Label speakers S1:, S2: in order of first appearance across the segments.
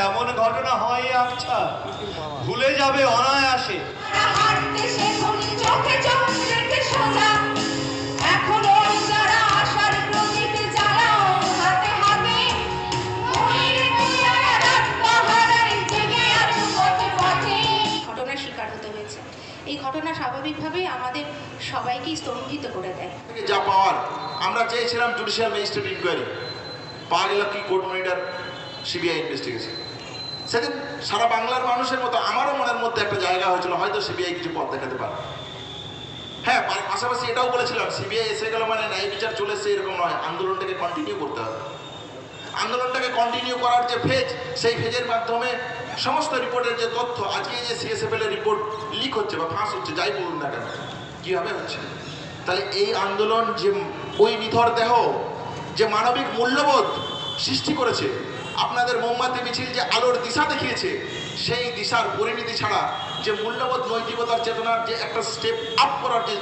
S1: এমন ঘটনা হয় আচ্ছা। ভুলে যাবে অনায়াসে।
S2: এই ঘটনা স্বাভাবিকভাবেই আমাদের সবাইকেই স্তম্ভিত করে দেয়।
S3: থেকে যা পাওয়ার আমরা চেয়েছিলাম জুডিশিয়াল ম্যাজিস্ট্রেট ইনকোয়ারি পাওয়া গেল কি কোর্ট মনিটর সিবিআই ইনভেস্টিগেশন সেদিন সারা বাংলার মানুষের মতো আমারও মনের মধ্যে একটা জায়গা হয়েছিল, হয়তো সিবিআই কিছু পথ দেখাতে পারে। হ্যাঁ পাশাপাশি এটাও বলেছিলাম, সিবিআই এসে গেল মানে ন্যায় বিচার চলে এসে এরকম নয়, আন্দোলনটাকে কন্টিনিউ করতে হবে। আন্দোলনটাকে কন্টিনিউ করার যে ফেজ সেই ফেজের মাধ্যমে সমস্ত রিপোর্টের যে তথ্য, আজকে যে সিএসএফএল এর রিপোর্ট লিক হচ্ছে বা ফাঁস হচ্ছে, যাই বলুন না কেন, কীভাবে হচ্ছে? তাহলে এই আন্দোলন যে, ওই নিথর দেহ, যে মানবিক মূল্যবোধ সৃষ্টি করেছে আপনাদের মোমবাতি, মিছিল যে আলোর দিশা দেখিয়েছে, সেই দিশার পরিণতি ছাড়া যে মূল্যবোধ, নৈতিকতার চেতনার যে একটা স্টেপ আপ করার যে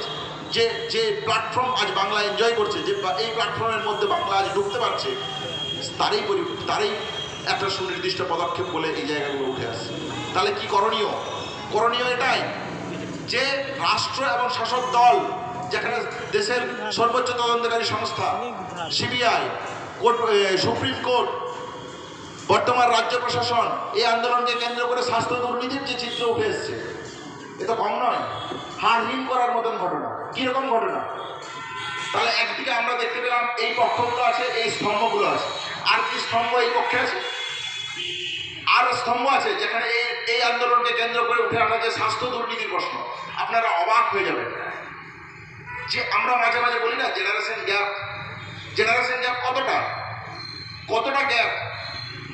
S3: যে যে প্ল্যাটফর্ম আজ বাংলা এনজয় করছে, যে এই প্ল্যাটফর্মের মধ্যে বাংলা আজ ঢুকতে পারছে, তারই পরি- তারই একটা সুনির্দিষ্ট পদক্ষেপ বলে এই জায়গাগুলো উঠে আসছে। তাহলে কি করণীয়? করণীয় এটাই যে রাষ্ট্র এবং শাসক দল, যেখানে দেশের সর্বোচ্চ তদন্তকারী সংস্থা, সিবিআই, কোর্ট সুপ্রিম কোর্ট বর্তমান রাজ্য প্রশাসন এই আন্দোলনকে কেন্দ্র করে স্বাস্থ্য দুর্নীতির যে চিত্র উঠে এসছে এ তো কম নয় হাড়হীন করার মতন ঘটনা। কীরকম ঘটনা? তাহলে একদিকে আমরা দেখতে পেলাম এই পক্ষগুলো আছে, এই স্তম্ভগুলো আছে। আর কি স্তম্ভ এই পক্ষে আছে? আর স্তম্ভ আছে যেখানে এই এই আন্দোলনকে কেন্দ্র করে উঠে আসা যে স্বাস্থ্য দুর্নীতির প্রশ্ন, আপনারা অবাক হয়ে যাবেন। যে আমরা মাঝে মাঝে বলি না জেনারেশন গ্যাপ জেনারেশন গ্যাপ কতটা? কতটা গ্যাপ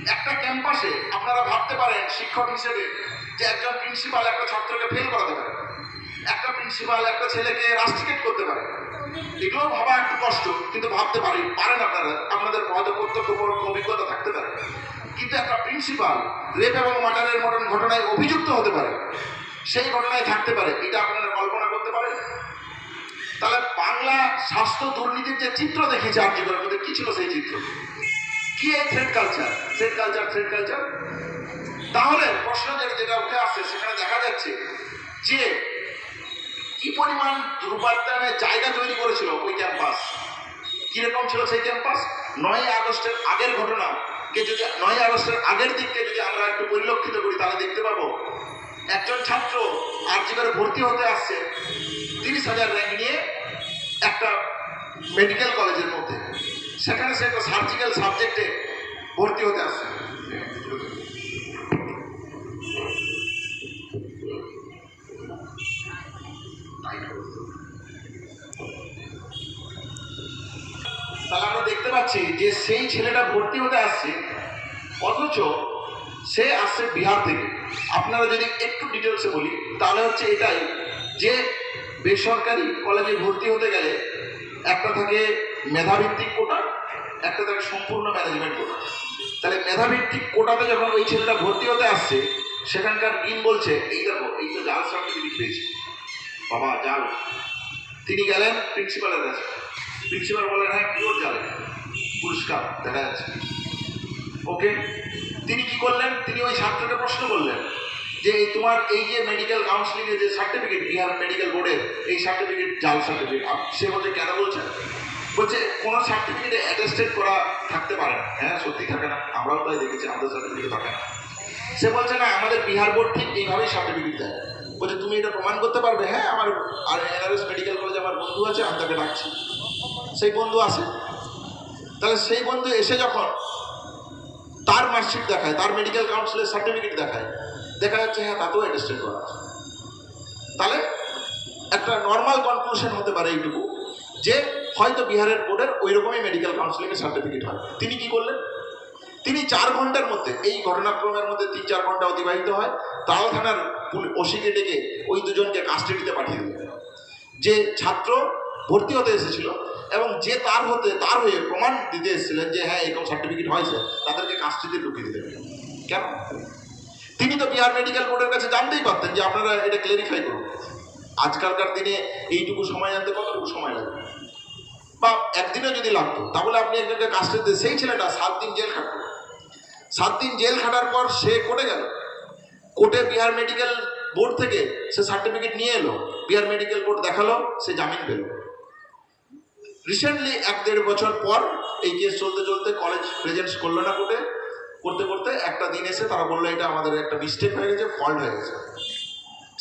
S3: একটা ক্যাম্পাসে আপনারা ভাবতে পারেন শিক্ষক হিসেবে যে একজন প্রিন্সিপাল একটা ছাত্রকে ফেল করাতে পারে, একটা প্রিন্সিপাল একটা ছেলেকে রাস্টিকেট করতে পারে। এগুলো ভাবা একটু কষ্ট, কিন্তু ভাবতে পারি, পারেন আপনারা, আপনাদের হয়তো প্রত্যক্ষ অভিজ্ঞতা থাকতে পারে। কিন্তু একটা প্রিন্সিপাল রেপ এবং মার্ডারের মতন ঘটনায় অভিযুক্ত হতে পারে, সেই ঘটনায় থাকতে পারে, এটা আপনারা কল্পনা করতে পারেন? তাহলে বাংলা স্বাস্থ্য দুর্নীতির যে চিত্র দেখেছে আর মধ্যে কি ছিল সেই চিত্র? কি এই thread culture thread culture thread culture তাহলে প্রশ্ন যেটা উঠে আসছে, সেখানে দেখা যাচ্ছে যে কি পরিমাণ দুর্বাত্মানের জায়গা তৈরি করেছিল ওই ক্যাম্পাস কীরকম ছিল সেই ক্যাম্পাস নয় আগস্টের আগের ঘটনা কে যদি নয় আগস্টের আগের দিককে যদি আমরা একটু পরিলক্ষিত করি, তাহলে দেখতে পাবো একজন ছাত্র আর জি করে ভর্তি হতে আসছে তিরিশ হাজার র্যাঙ্ক নিয়ে একটা মেডিকেল কলেজের মধ্যে। সেখানে সে একটা সার্জিক্যাল সাবজেক্টে ভর্তি হতে আসছে। তাহলে আমরা দেখতে পাচ্ছি যে সেই ছেলেটা ভর্তি হতে আসছে, অথচ সে আসছে বিহার থেকে। আপনারা যদি একটু ডিটেলসে বলি, তাহলে হচ্ছে এটাই যে বেসরকারি কলেজে ভর্তি হতে গেলে একটা থাকে মেধাভিত্তিক কোটা একটা তাকে সম্পূর্ণ ম্যানেজমেন্ট কোটা তাহলে মেধাভিত্তিক কোটাতে যখন ওই ছেলেটা ভর্তি হতে আসছে, সেখানকার ডিন বলছে, এই দেখো, এই তো জাল সার্টিফিকেট পেয়েছে বাবা জাল তিনি গেলেন প্রিন্সিপালের কাছে। প্রিন্সিপাল বলেন হ্যাঁ পিওর জাল পুরস্কার, দেখা যাচ্ছে। ওকে, তিনি কি করলেন? তিনি ওই ছাত্রকে প্রশ্ন করলেন যে, এই তোমার এই যে মেডিকেল কাউন্সিলিংয়ের যে সার্টিফিকেট বিহার মেডিকেল বোর্ডের এই সার্টিফিকেট জাল সার্টিফিকেট সে বলছে, কেন বলছেন? বলছে, কোনো সার্টিফিকেটে অ্যাটেস্টেড করা থাকতে পারে না। হ্যাঁ সত্যি থাকে না। আমরাও তাই দেখেছি, আমাদের সার্টিফিকেট থাকে না। সে বলছে, না, আমাদের বিহার বোর্ড ঠিক এইভাবেই সার্টিফিকেট দেয়। বলছে, তুমি এটা প্রমাণ করতে পারবে? হ্যাঁ আমার আর এনআরএস মেডিকেল কলেজে আমার বন্ধু আছে, আমি তাকে ডাকছি। সেই বন্ধু আসে। তাহলে সেই বন্ধু এসে যখন তার মার্কশিট দেখায়, তার মেডিকেল কাউন্সিলের সার্টিফিকেট দেখায়, দেখা যাচ্ছে হ্যাঁ তাতেও অ্যাটেস্টেড করা আছে। তাহলে একটা নর্মাল কনক্লুশন হতে পারে এইটুকু। যে হয়তো বিহারের বোর্ডের ওই রকমই মেডিকেল কাউন্সিলিংয়ের সার্টিফিকেট হয়। তিনি কি করলেন? তিনি চার ঘণ্টার মধ্যে, এই ঘটনাক্রমের মধ্যে তিন চার ঘণ্টা অতিবাহিত হয়, তাও থানার ওসিকে ডেকে ওই দুজনকে কাস্টাডিতে পাঠিয়ে দিলেন। যে ছাত্র ভর্তি হতে এসেছিল এবং যে তার হতে, তার হয়ে প্রমাণ দিতে এসেছিলেন যে হ্যাঁ এরকম সার্টিফিকেট হয়েছে, তাদেরকে কাস্টাডিতে ঢুকিয়ে দিলেন। কেন? তিনি তো বিহার মেডিকেল বোর্ডের কাছে জানতেই পারতেন যে আপনারা এটা ক্লেরিফাই করুন। আজকালকার দিনে এইটুকু সময় জানতে কতটুকু সময় লাগবে? বা একদিনও যদি লাগতো, তাহলে আপনি একজনকে কাস্টাডিতে সেই ছেলেটা সাত দিন জেল খাটতো সাত দিন জেল খাটার পর সে কোর্টে গেল। কোর্টে বিহার মেডিকেল বোর্ড থেকে সে সার্টিফিকেট নিয়ে এলো, বিহার মেডিকেল বোর্ড দেখাল, সে জামিন পেল। রিসেন্টলি এক দেড় বছর পর এই কেস চলতে চলতে কলেজ প্রেজেন্টস করল না কোর্টে। করতে করতে একটা দিন এসে তারা বলল, এটা আমাদের একটা মিস্টেক হয়ে গেছে ফল্ট হয়ে গেছে।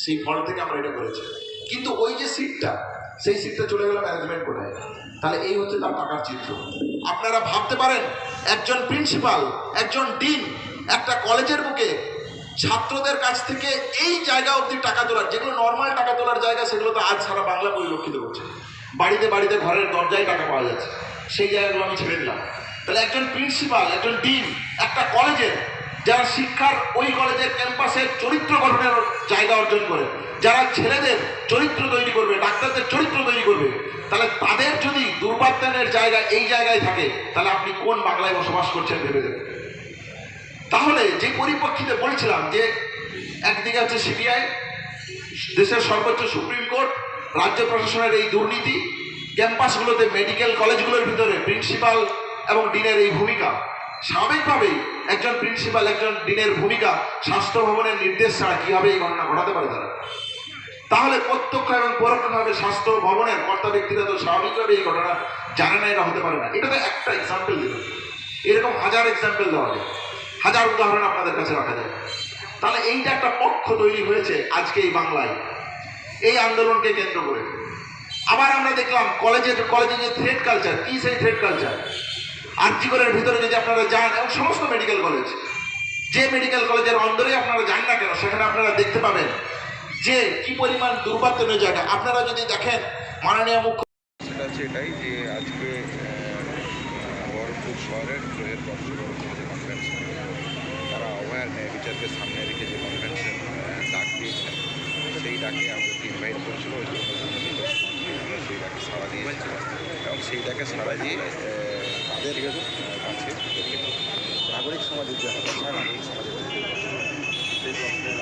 S3: সেই ফল্ট থেকে আমরা এটা করেছি। কিন্তু ওই যে সিটটা সেই সিটটা চলে গেল ম্যানেজমেন্ট কোটায় তাহলে এই হচ্ছে তার টাকার চিত্র। আপনারা ভাবতে পারেন, একজন প্রিন্সিপাল একজন ডিন একটা কলেজের বুকে ছাত্রদের কাছ থেকে এই জায়গা অবধি টাকা তোলার, যেগুলো নর্মাল টাকা তোলার জায়গা, সেগুলো তো আজ সারা বাংলা পরিলক্ষিত করছে বাড়িতে বাড়িতে ঘরের দরজায় টাকা পাওয়া যাচ্ছে। সেই জায়গাগুলো আমি ছেড়ে দিলাম। তাহলে একজন প্রিন্সিপাল একজন ডিন একটা কলেজের যারা শিক্ষার ওই কলেজের ক্যাম্পাসের চরিত্র গঠনের জায়গা অর্জন করে, যারা ছেলেদের চরিত্র তৈরি করবে, ডাক্তারদের চরিত্র তৈরি করবে, তাহলে তাদের যদি দুর্বাত্যানের জায়গা এই জায়গায় থাকে, তাহলে আপনি কোন বাংলায় বসবাস করছেন ভেবে দেবেন তাহলে যে পরিপ্রেক্ষিতে বলছিলাম যে, একদিকে হচ্ছে সিবিআই দেশের সর্বোচ্চ সুপ্রিম কোর্ট, রাজ্য প্রশাসনের এই দুর্নীতি ক্যাম্পাসগুলোতে মেডিকেল কলেজগুলোর ভিতরে প্রিন্সিপাল এবং ডিনের এই ভূমিকা। স্বাভাবিকভাবেই একজন প্রিন্সিপাল, একজন ডিনের ভূমিকা স্বাস্থ্য ভবনের নির্দেশ ছাড়া কীভাবে এই ঘটনা ঘটাতে পারে তারা? তাহলে প্রত্যক্ষ এবং পরোক্ষভাবে স্বাস্থ্য ভবনের কর্তা ব্যক্তিরা তো স্বাভাবিকভাবে এই ঘটনা জানে না, এটা হতে পারে না। এটা তো একটা এক্সাম্পল দিল এরকম হাজার এক্সাম্পল দেওয়া যায়। হাজার উদাহরণ আপনাদের কাছে রাখা যায়। তাহলে এইটা একটা পক্ষ তৈরি হয়েছে আজকে এই বাংলায়। এই আন্দোলনকে কেন্দ্র করে। আবার আমরা দেখলাম কলেজের কলেজে যে থ্রেড কালচার কি সেই থ্রেড কালচার আর্জিকরের ভিতরে যদি আপনারা যান, এবং সমস্ত মেডিকেল কলেজ যে মেডিকেল কলেজের অন্দরে আপনারা যান না কেন, সেখানে আপনারা দেখতে পাবেন যে কি পরিমাণ দুর্বাত্যনের জায়গা আপনারা যদি দেখেন, মাননীয় মুখ্য
S4: সেটা হচ্ছে যে আজকে বহরমপুর শহরের প্রজেক্ট বর্ষবরণ যে কনফারেন্স তারা অভয়ার বিচারকে সামনে রেখে যে কনফারেন্সের ডাক দিয়েছেন সেই ডাকে আমাদেরকে ইনভাইট করেছিল, ওই জন্য সেই ডাকে সাড়া দিয়েছি। এবং সেই ডাকে সাড়া দিয়ে নাগরিক সমাজের যে হতাশা নাগরিক সমাজের সেই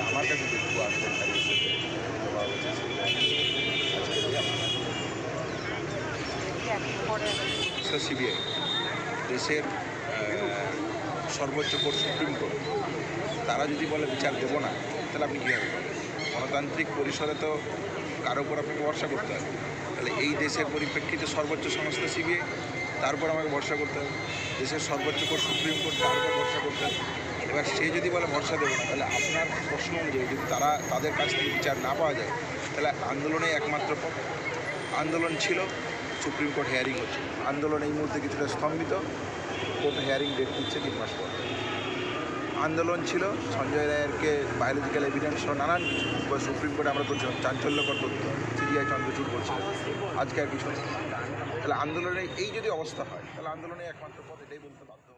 S4: আমার কাছে যেটুকু দিয়ে আপনারা। সিবিআই, দেশের সর্বোচ্চ কোর্ট সুপ্রিম কোর্ট, তারা যদি বলে বিচার দেবো না, তাহলে আপনি কীভাবে করবেন গণতান্ত্রিক পরিসরে তো কারও উপর আপনাকে ভরসা করতে হবে। তাহলে এই দেশের পরিপ্রেক্ষিতে সর্বোচ্চ সংস্থা সিবিআই তার উপর আমাকে ভরসা করতে হবে। দেশের সর্বোচ্চ কোর্ট, সুপ্রিম কোর্ট তার উপর ভরসা করতে হবে। এবার সে যদি বলে ভরসা দেবো না তাহলে আপনার প্রশ্ন অনুযায়ী যদি তারা তাদের কাছ থেকে বিচার না পাওয়া যায়, তাহলে আন্দোলনে একমাত্র পথ। আন্দোলন ছিল, সুপ্রিম কোর্ট হেয়ারিং হচ্ছে। আন্দোলন এই মুহূর্তে কিছুটা স্তম্ভিত। কোর্ট হেয়ারিং ডেট দিচ্ছে তিন মাস পর। আন্দোলন ছিল, সঞ্জয় রায়েরকে বায়োলজিক্যাল এভিডেন্স সহ নানান কিছু। সুপ্রিম কোর্টে আমরা তো চাঞ্চল্যকর তথ্য। সিবিআই চন্দ্রচূড় করছিলেন আজকে আর কিছু তাহলে আন্দোলনের এই যদি অবস্থা হয় তাহলে আন্দোলনে একমাত্র পথ এটাই বলতে হব।